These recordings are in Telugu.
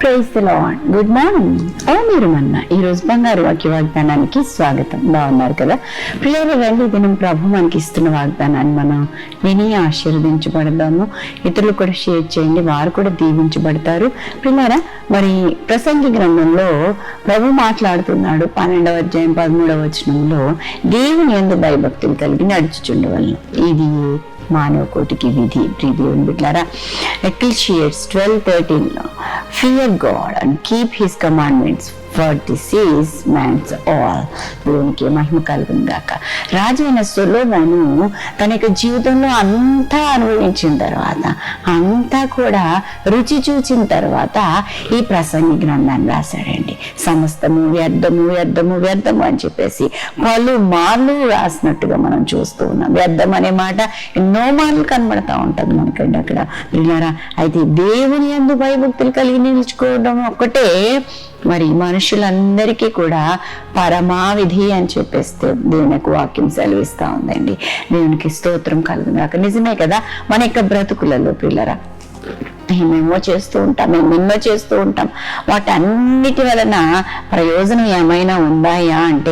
ప్రైజ్ లాడ్ గుడ్ మార్నింగ్ ఓ మీరు మన్న ఈ రోజు బంగారు వాక్య వాగ్దానానికి స్వాగతం. బాగున్నారు కదా? పిల్లలు రండి దినం ప్రభు మనకి ఇస్తున్న వాగ్దానాన్ని మనం విని ఆశీర్వదించబడదాము. ఇతరులు కూడా షేర్ చేయండి. వారు కూడా దీవించబడతారు. పిల్లరా మరి ప్రసంగి గ్రంథంలో ప్రభు మాట్లాడుతున్నాడు. పన్నెండవ అధ్యాయం పదమూడవ వచనంలో దేవుని ఎందు భయభక్తులు కలిగి నడుచుచుండవలను. ఇది మానవ కోటికి విధి. ప్రీతియోని బిడ్డారా Ecclesiastes twelve థర్టీన్లో fear God and keep his commandments for this is man's all దేవునికి మహిమ కలుగును గాక. రాజైన సులోమోను తన యొక్క జీవితంలో అంతా అనుభవించిన తర్వాత అంతా కూడా రుచి చూచిన తర్వాత ఈ ప్రసంగి గ్రంథాన్ని రాశాడండి. సమస్తము వ్యర్థము వ్యర్థము వ్యర్థము అని చెప్పేసి పలు మార్లు రాసినట్టుగా మనం చూస్తూ ఉన్నాం. వ్యర్థం అనే మాట ఎన్నో మార్లు కనబడతా ఉంటది మనకండి అక్కడ. పిల్లరా అయితే దేవుని ఎందు భయభక్తులు కలిగి నిలుచుకోవడం ఒక్కటే మరి మనుషులందరికీ కూడా పరమావిధి అని చెప్పేస్తే దేవునికి వాక్యం సెలవిస్తా ఉందండి. దేవునికి స్తోత్రం అక్కడ నిజమే కదా? మన యొక్క బ్రతుకులలో పిల్లరా మేమేమో చేస్తూ ఉంటాం మేము ఎన్నో చేస్తూ ఉంటాం. వాటన్నిటి వలన ప్రయోజనం ఏమైనా ఉందాయా అంటే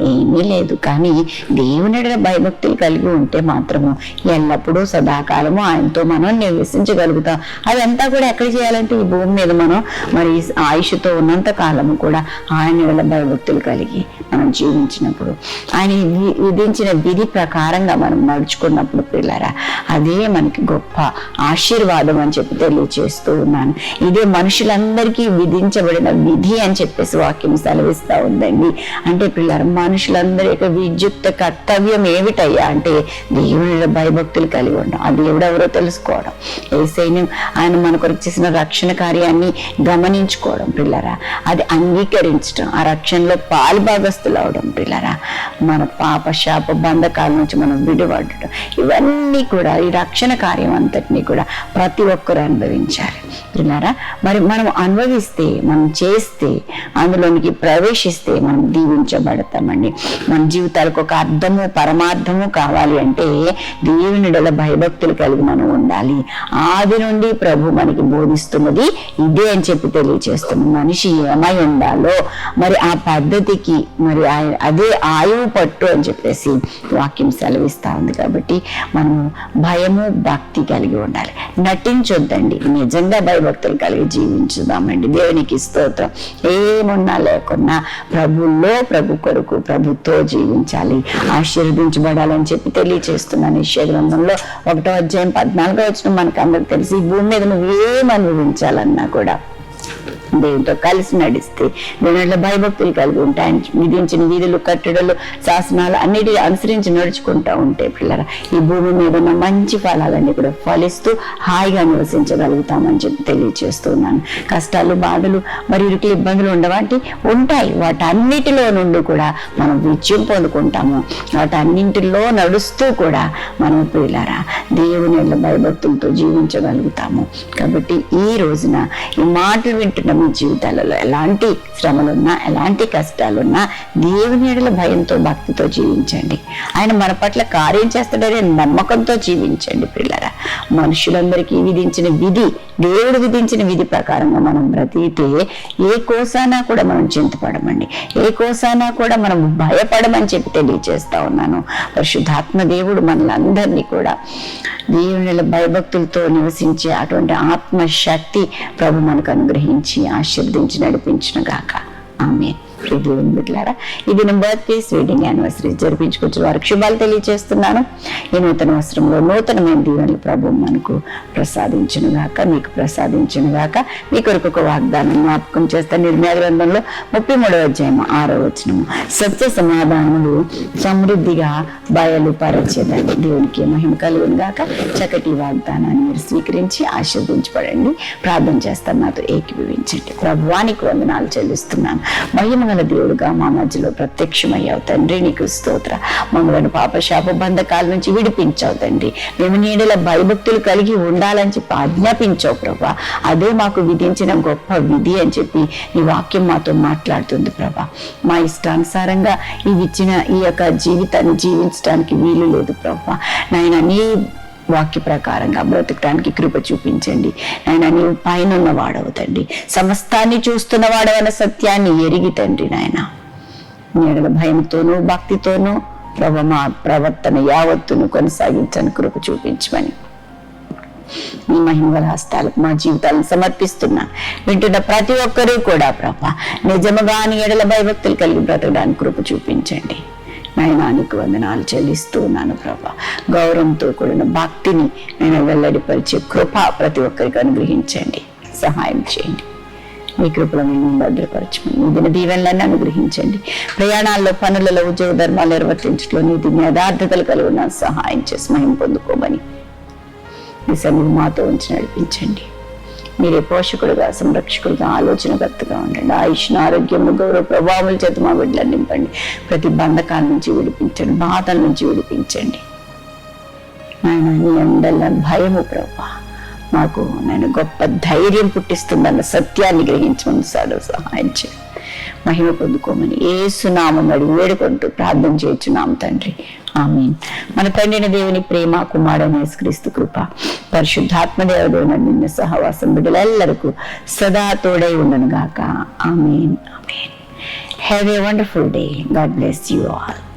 ఏమీ లేదు. కానీ దేవుని భయభక్తులు కలిగి ఉంటే మాత్రము ఎల్లప్పుడూ సదాకాలము ఆయనతో మనం నివసించగలుగుతాం. అదంతా కూడా ఎక్కడ చేయాలంటే ఈ భూమి మీద మనం మరి ఆయుష్తో ఉన్నంత కాలము కూడా ఆయన భయభక్తులు కలిగి మనం జీవించినప్పుడు ఆయన వి- విధించిన విధి ప్రకారంగా మనం నడుచుకున్నప్పుడు పిల్లరా అదే మనకి గొప్ప ఆశీర్వాదం అని చెప్పి తెలియచేస్తూ ఉన్నాను. ఇదే మనుషులందరికీ విధించబడిన విధి అని చెప్పేసి వాక్యం సెలవిస్తా ఉందండి. అంటే పిల్లలు మనుషులందరి యొక్క విద్యుక్త కర్తవ్యం ఏమిటయ్యా? అంటే దేవుని భయభక్తులు కలిగి ఉండడం. ఆ దేవుడు ఎవరో తెలుసుకోవడం. ఏసైని ఆయన మన కొరకు చేసిన రక్షణ కార్యాన్ని గమనించుకోవడం పిల్లరా. అది అంగీకరించడం. ఆ రక్షణలో పాలు భాగస్తులు అవడం పిల్లరా. మన పాప శాప బంధకాల నుంచి మనం విడిపడటం ఇవన్నీ కూడా ఈ రక్షణ కార్యం అంతటినీ కూడా ప్రతి ఒక్కరు అనుభవించాలి. విన్నారా? మరి మనం అనుభవిస్తే మనం చేస్తే అందులోనికి ప్రవేశిస్తే మనం దీవించబడతామండి. మన జీవితాలకు ఒక అర్థము పరమార్థము కావాలి అంటే దేవునిడల భయభక్తులు కలిగి మనం ఉండాలి. ఆది నుండి ప్రభు మనకి బోధిస్తున్నది ఇదే అని చెప్పి తెలియచేస్తుంది. మనిషి ఏమై ఉండాలో మరి ఆ పద్ధతికి మరి అదే ఆయువు పట్టు అని చెప్పేసి వాక్యం సెలవిస్తూ ఉంది కాబట్టి మనము భయము భక్తి కలిగి ఉండాలి. నటించొద్దండి. నిజంగా భయభక్తులు కలిగి జీవించుదామండి. దేవునికి స్తోత్రం. ఏమున్నా లేకున్నా ప్రభుల్లో ప్రభు కొరకు ప్రభుతో జీవించాలి. ఆశీర్వదించబడాలని చెప్పి తెలియచేస్తున్నాను ఈ గ్రంథంలో ఒకటో అధ్యాయం పద్నాలుగో వచ్చిన మనకు అందరికి తెలిసి. ఈ భూమి మీద నువ్వు అనుభవించాలన్నా కూడా దేవునితో కలిసి నడిస్తే దేవునిలో భయభక్తులు కలిగి ఉంటాయి. ఆయన విధించిన వీధులు కట్టడలు శాసనాలు అన్నిటి అనుసరించి నడుచుకుంటూ ఉంటే పిల్లల ఈ భూమి మీద ఉన్న మంచి ఫలాలన్నీ కూడా ఫలిస్తూ హాయిగా నివసించగలుగుతామని చెప్పి తెలియజేస్తున్నాను కష్టాలు బాధలు మరి ఇరుకులు ఇబ్బందులు ఉండవంటి ఉంటాయి. వాటన్నిటిలో నుండి కూడా మనం విజయం పొందుకుంటాము. వాటన్నింటిలో నడుస్తూ కూడా మనం పిల్లరా దేవుని భయభక్తులతో జీవించగలుగుతాము. కాబట్టి ఈ రోజున ఈ మాటలు వింటున్న మీ జీవితాలలో ఎలాంటి శ్రమలున్నా ఎలాంటి కష్టాలున్నా దేవుని ఎడల భయంతో భక్తితో జీవించండి. ఆయన మన పట్ల కార్యం చేస్తాడనే నమ్మకంతో జీవించండి పిల్లరా. మనుషులందరికీ విధించిన విధి దేవుడు విధించిన విధి ప్రకారంగా మనం బ్రతికితే ఏ కోసానా కూడా మనం చింతపడమండి. ఏ కోసానా కూడా మనం భయపడమని చెప్పి తెలియజేస్తా ఉన్నాను. పరిశుద్ధాత్మ దేవుడు మనలందరినీ కూడా దేవుని భయభక్తులతో నివసించే అటువంటి ఆత్మశక్తి ప్రభు మనకు అనుగ్రహించి ఆశీర్వదించి నడిపించిన గాక ఆమె దేవుని బిడ్డలారా ఈ దినం బర్త్డేస్ వెడ్డింగ్ యానివర్సరీ జరిపించుకొచ్చిన వారికి శుభాలు తెలియజేస్తున్నాను. ఈ నూతన వస్త్రంలో నూతనమైన దీవెనలు ప్రభు మనకు ప్రసాదించను గాక మీకు ప్రసాదించను గాక మీ కొరకు ఒక వాగ్దానం జ్ఞాపకం చేస్తా. నిర్మయ గ్రంథంలో ముప్పై మూడవ అధ్యాయం ఆరో వచనము. సత్య సమాధానములు సమృద్ధిగా బయలుపరచేదండి. దేవునికి మహిమ కలుగును గాక చక్కటి వాగ్దానాన్ని మీరు స్వీకరించి ఆశీర్దించబడండి ప్రార్థన చేస్తాను నాతో ఏకీభవించండి. ప్రభువానికి వందనాలు చెల్లిస్తున్నాను. మహిమ గల దేవుడుగా మా మధ్యలో ప్రత్యక్షమయ్యావు తండ్రి. నీకు స్తోత్ర. మమ్మలను పాప శాప బంధకాల నుంచి విడిపించావు తండ్రి. మేము నీడల భయభక్తులు కలిగి ఉండాలని చెప్పి ఆజ్ఞాపించావు ప్రభా. అదే మాకు విధించిన గొప్ప విధి అని చెప్పి నీ వాక్యం మాతో మాట్లాడుతుంది ప్రభా. మా ఇష్టానుసారంగా ఈ ఇచ్చిన ఈ యొక్క జీవితాన్ని జీవించడానికి వీలు లేదు ప్రభా. నాయన నీ వాక్య ప్రకారంగా బ్రతకడానికి కృప చూపించండి. నాయన నీవు పైన వాడవు తండ్రి. సమస్తాన్ని చూస్తున్న వాడవన్న సత్యాన్ని ఎరిగి తండ్రి నాయన. నీడల భయంతోనూ భక్తితోనూ ప్రభ మా ప్రవర్తన యావత్తును కొనసాగించని కృప చూపించమని మీ మహిమగల హస్తాలకు మా జీవితాలను సమర్పిస్తున్నాను వింటున్న ప్రతి ఒక్కరూ కూడా ప్రభ నిజముగా నీ ఎడల భయభక్తులు కలిగి బ్రతకడానికి కృప చూపించండి. నయనానికి వందనాలు చెల్లిస్తూ ఉన్నాను ప్రభా గౌరవంతో కూడిన భక్తిని నేను వెల్లడిపరిచే కృప ప్రతి ఒక్కరికి అనుగ్రహించండి. సహాయం చేయండి. మీ కృపలో మేము భద్రపరచమని మీ దిన దీవెనలన్నీ అనుగ్రహించండి. ప్రయాణాల్లో పనులలో ఉద్యోగ ధర్మాలు నిర్వర్తించడంలో నీతి యథార్థతలు కలిగిన సహాయం చేసి మహిం పొందుకోమని మీ సన్నిధి మాతో ఉంచి నడిపించండి. మీరే పోషకుడుగా సంరక్షకుడుగా ఆలోచనకర్తగా ఉండండి. ఆయుష్ణ ఆరోగ్యము గౌరవ ప్రభావం చేత మా బిడ్డలను నింపండి. ప్రతి బంధకాల నుంచి విడిపించండి. బాధల నుంచి విడిపించండి. నాయన నీ అందల భయము ప్రభా. మాకు నేను గొప్ప ధైర్యం పుట్టిస్తుందన్న సత్యాన్ని గ్రహించమని సార్ సహాయం చేయండి మహిమ పొందుకోమని ఏ సునామం అడిగి వేడుకుంటూ ప్రార్థన చేయించున్నాం తండ్రి. ఆమె మన తండ్రిని దేవుని ప్రేమ కుమారుడైన క్రీస్తు కృప పరిశుద్ధాత్మ దేవదేవుని నిన్న సహవాసం బిడ్డలెల్లరకు సదా తోడై ఉండను గాక amen. Amen. Have a wonderful day God bless you all